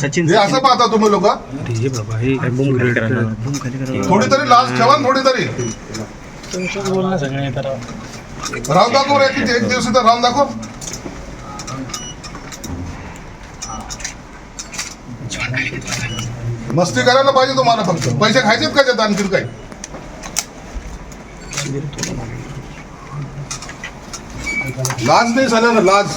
सचिन हे असं पाहता तुम्ही लोक? हे हे थोडी तरी लाज ठेवा ना थोडी तरी राहून दाखव रे किती एक दिवस इथं राहून दाखव. मस्ती करायला पाहिजे तुम्हाला फक्त. पैसे खायचेत का त्यात आणखीन काही? लाज नाही झालं ना लाज.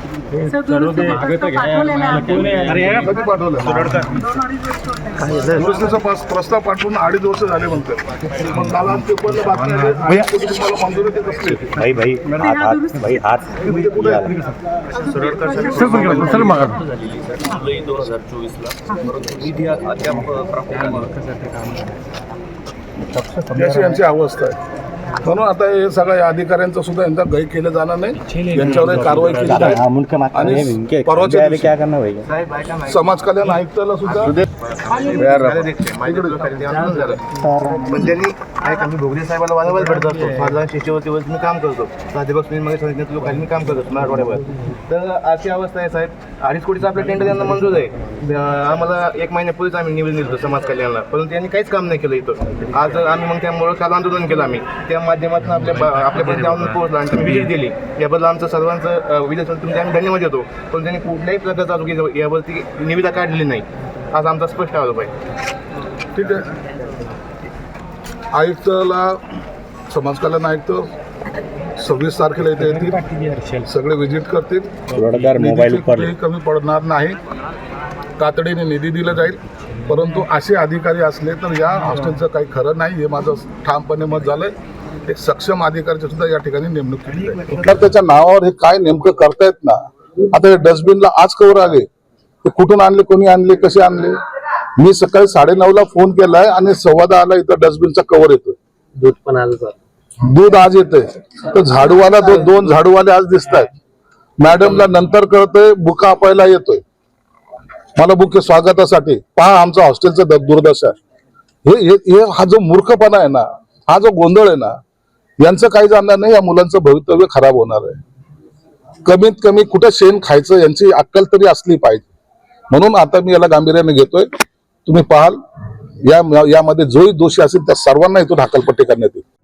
दुरुस्तीचा प्रस्ताव पाठवून अडीच वर्ष झाले म्हणतात मग मला तुम्हाला मंजुरी देत असते म्हणजे कुठे आहे? जुलै दोन हजार चोवीसला परंतु निधी अद्याप प्राप्त यांची अवस्था आहे. म्हणून आता हे सगळ्या अधिकाऱ्यांचं सुद्धा यांचा गै केलं जाणार नाही. यांच्यावर कारवाई केली हाँ जाईल आणि हैं परवाच्या दिवशी भाई समाज कल्याण आयुक्ताला सुद्धा पण त्यांनी काय मी भोगरे साहेबाला वादावाद भेटत. असतो माझा शिष्यवरती वर मी काम करतो. मी मध्ये सांगितलं लोकांनी मी काम करतो मराठवाड्यावर. तर अशी अवस्था आहे साहेब. अडीच कोटीचा आपल्या टेंडर त्यांना मंजूर आहे. अं, आम्हाला एक महिन्यापूर्वीच आम्ही निवेदन दिलं होतं समाज कल्याणला. परंतु त्यांनी काहीच काम नाही केलं इथं. आज आम्ही मग त्यामुळे काल आंदोलन केलं आम्ही. त्या माध्यमातून आपल्या आपल्यापर्यंत जाऊन पोहोचलो आणि त्यांनी विजिट दिली. याबद्दल आमचं सर्वांचं विजय तुमचे आम्ही धन्यवाद देतो. पण त्यांनी कुठल्याही प्रकारचा आरोग्य यावरती निविदा काढलेली नाही. आज आमचा स्पष्ट आरोप आहे. ठीक आहे. आयुक्तला समाज कल्याण आयुक्त सव्वीस तारखेला इथे येतील. सगळे व्हिजिट करतील. मोबाईल कमी पडणार नाही. तातडीने निधी दिला जाईल. परंतु असे अधिकारी असले तर या हॉस्टेलचं काही खरं नाही. हे माझं ठामपणे मत झालंय. एक सक्षम अधिकाऱ्याची सुद्धा या ठिकाणी नेमणूक केली जाईल. तर त्याच्या नावावर हे काय नेमकं करतायत ना? आता हे डस्टबिनला आज कवर आले. ते कुठून आणले कोणी आणले कसे आणले? मी सकाळी साडे ला फोन केलाय आणि सव्वा दहाला इथं डस्टबिनचा कवर येतोय. दूध पण आलं दूध आज येतंय. तर झाडूवाला दो, दोन झाडूवाले आज दिसत आहेत मॅडमला नंतर कळतंय बुका आपायला येतोय. मला बुके स्वागतासाठी. पहा आमचा हॉस्टेलचं द- दुर्दशा. हे हे- हा जो मूर्खपणा आहे ना हा जो गोंधळ आहे ना यांचं काही जाणार नाही या मुलांचं भवितव्य खराब होणार आहे. कमीत कमी कुठं शेण खायचं यांची अक्कल तरी असली पाहिजे. म्हणून आता मी याला गांभीर्याने घेतोय. तुम्ही पाहाल. या यामध्ये जोही दोषी असेल त्या सर्वांना इथून हाकलपट्टी करण्यात येईल.